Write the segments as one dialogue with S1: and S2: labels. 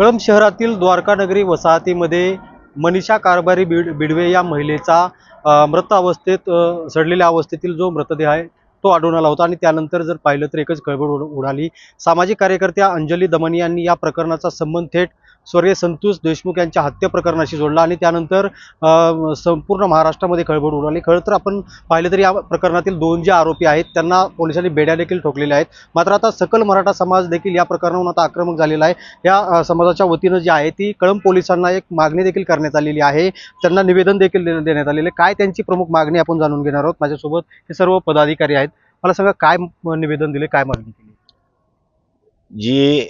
S1: कळंब शहरातील द्वारकानगरी वसाहतीमध्ये मनीषा कारभारी बिड बिडवे या महिलेचा मृत अवस्थेत सडलेल्या अवस्थेतील जो मृतदेह आहे तो आढळून आला होता. आणि त्यानंतर जर पाहिलं तर एकच खळबळ उड- उडाली. सामाजिक कार्यकर्त्या अंजली दमनी यांनी या प्रकरणाचा संबंध थेट स्वर्गीय संतोष देशमुख यांच्या हत्या प्रकरणाशी जोडला आणि त्यानंतर संपूर्ण महाराष्ट्रामध्ये खळबळ उडाली. खरं तर आपण पाहिलं तर या प्रकरणातील दोन जे आरोपी आहेत त्यांना पोलिसांनी बेड्या देखील ठोकलेल्या आहेत. मात्र आता सकल मराठा समाज देखील या प्रकरणावरून आता आक्रमक झालेला आहे. या समाजाच्या वतीनं जी आहे ती कळंब पोलिसांना एक मागणी देखील करण्यात आलेली आहे. त्यांना निवेदन देखील देण्यात आलेले. आहे. काय त्यांची प्रमुख मागणी आपण जाणून घेणार आहोत. माझ्यासोबत हे सर्व पदाधिकारी आहेत. मला सांगा काय निवेदन दिले काय मागणी केली?
S2: जी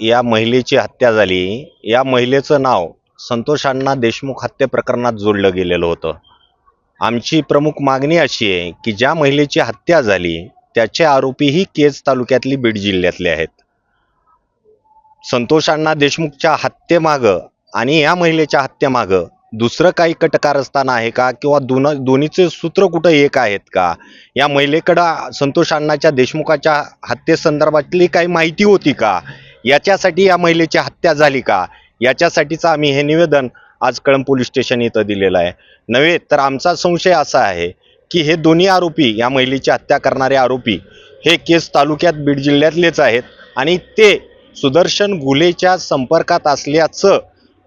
S2: या महिलेची हत्या झाली. या महिलेचं नाव संतोष अण्णा देशमुख हत्या प्रकरणात जोडलं गेलेलं होतं. आमची प्रमुख मागणी अशी आहे की ज्या महिलेची हत्या झाली त्याचे आरोपीही केज तालुक्यातली बीड जिल्ह्यातले आहेत. संतोष अण्णा देशमुखच्या हत्येमागं आणि या महिलेच्या हत्येमागं दुसरं काही कटकारस्थान आहे का किंवा दोन दोन्हीचे सूत्र कुठं एक आहेत का? या महिलेकडं संतोष अण्णाच्या देशमुखाच्या हत्येसंदर्भातली काही माहिती होती का? याच्यासाठी या महिलेची हत्या झाली का? याच्यासाठीचं आम्ही हे निवेदन आज कळंब पोलीस स्टेशन इथं दिलेलं आहे. नव्हे तर आमचा संशय असा आहे की हे दोन्ही आरोपी या महिलेची हत्या करणारे आरोपी हे केस तालुक्यात बीड जिल्ह्यातलेच आहेत आणि ते सुदर्शन गुलेच्या संपर्कात असल्याचं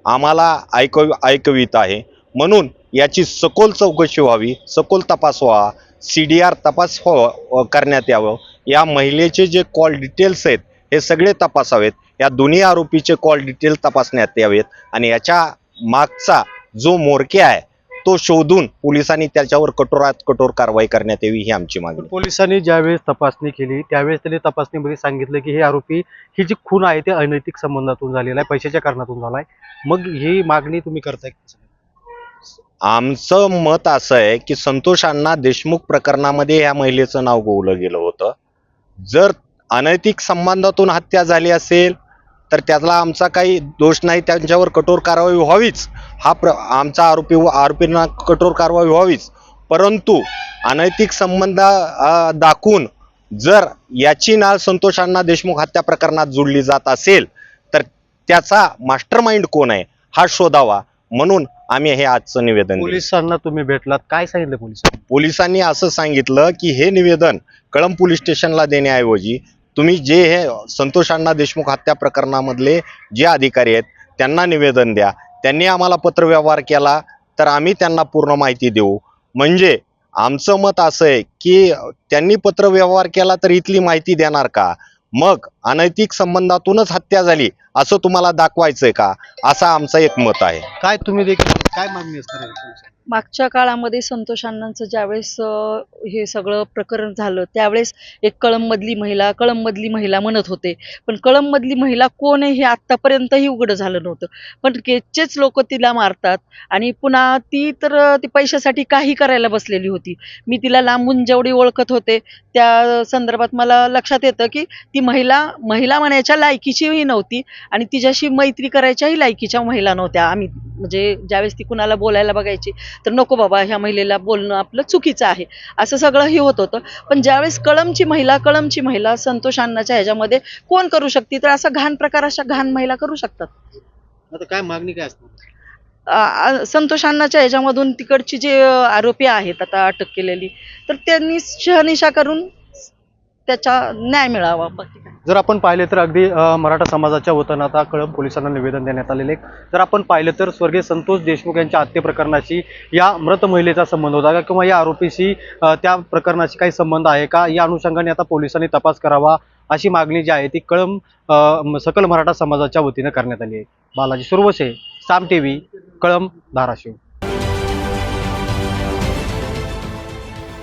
S2: आम्हाला ऐकव ऐकवित आहे. म्हणून याची सखोल चौकशी व्हावी सखोल तपास व्हावा सी डी आर तपास व्हावं करण्यात यावं. या महिलेचे जे कॉल डिटेल्स आहेत हे सगळे तपासावेत. या दोन्ही आरोपीचे कॉल डिटेल तपासण्यात यावेत. आणि याच्या मागचा जो मोरके आहे तो शोधून पोलिसांनी त्याच्यावर कठोरात कठोर कारवाई करण्यात यावी ही आमची मागणी.
S1: पोलिसांनी ज्यावेळेस तपासणी केली त्यावेळेस त्यांनी तपासणीमध्ये सांगितलं की हे आरोपी ही जी खून आहे ते अनैतिक संबंधातून झालेला आहे पैशाच्या कारणातून झाला आहे. मग ही मागणी तुम्ही करताय
S2: आमचं मत असं आहे की संतोष अण्णा देशमुख प्रकरणामध्ये या महिलेचं नाव गोवलं गेलं होतं. जर अनैतिक संबंधातून हत्या झाली असेल तर त्यातला आमचा काही दोष नाही त्यांच्यावर कठोर कारवाई व्हावीच. हा प्र आमचा आरोपी आरोपींना कठोर कारवाई व्हावीच. परंतु अनैतिक संबंध दाखवून जर याची नाळ संतोष अण्णा देशमुख हत्या प्रकरणात जोडली जात असेल तर त्याचा मास्टर माइंड कोण आहे हा शोधावा म्हणून आम्ही हे आजचं निवेदन.
S1: पोलिसांना तुम्ही भेटलात काय सांगितलं पोलिसांनी?
S2: पोलिसांनी असं सांगितलं की हे निवेदन कळंब पोलीस स्टेशनला देण्याऐवजी तुम्ही जे हे संतोष अण्णा देशमुख हत्या प्रकरणामधले जे अधिकारी आहेत त्यांना निवेदन द्या. त्यांनी आम्हाला पत्रव्यवहार केला तर आम्ही त्यांना पूर्ण माहिती देऊ. म्हणजे आमचं मत असं आहे की त्यांनी पत्रव्यवहार केला तर इथली माहिती देणार का? मग अनैतिक संबंधातूनच हत्या झाली असं तुम्हाला दाखवायचंय का? असा आमचं एक मत आहे.
S1: काय तुम्ही देखील काय मागणी असणार आहे
S3: मागच्या काळामध्ये संतोष अण्णांचं ज्यावेळेस हे सगळं प्रकरण झालं त्यावेळेस एक कळंबमधली महिला कळंबमधली महिला म्हणत होते. पण कळंबमधली महिला कोण आहे हे आत्तापर्यंतही उघडं झालं नव्हतं. पण केचेच लोक तिला मारतात आणि पुन्हा ती तर ती पैशासाठी काही करायला बसलेली होती. मी तिला लांबून जेवढी ओळखत होते त्या संदर्भात मला लक्षात येतं की ती महिला महिला म्हणायच्या लायकीचीही नव्हती आणि तिच्याशी मैत्री करायच्याही लायकीच्या महिला नव्हत्या. आम्ही म्हणजे ज्यावेळेस ती कुणाला बोलायला बघायची तर नको बाबा ह्या महिलेला बोलणं आपलं चुकीचं आहे. असं सगळं हे होत होतं. पण ज्यावेळेस कळमची महिला कळमची महिला संतोष अण्णाच्या ह्याच्यामध्ये कोण करू शकते? तर असा घाण प्रकार अशा घाण महिला करू शकतात.
S1: आता काय मागणी काय असणार?
S3: आ- संतोष अण्णाच्या ह्याच्यामधून तिकडची जे आरोपी आहेत आता अटक केलेली तर त्यांनी शहनिशा करून त्याचा न्याय मिळावा.
S1: जर आपण पाहिले तर अगदी मराठा समाजाच्या वतीनं आता कळंब पोलिसांना निवेदन देण्यात आलेले जर आपण पाहिलं तर स्वर्गीय संतोष देशमुख यांच्या हत्ये प्रकरणाशी या मृत महिलेचा संबंध होता का? किंवा या आरोपीशी त्या प्रकरणाशी काही संबंध आहे का? या अनुषंगाने आता पोलिसांनी तपास करावा अशी मागणी जी आहे ती कळंब सकल मराठा समाजाच्या वतीनं करण्यात आली आहे. Balaji Suravase Saam T V Kalamb Dharashiv.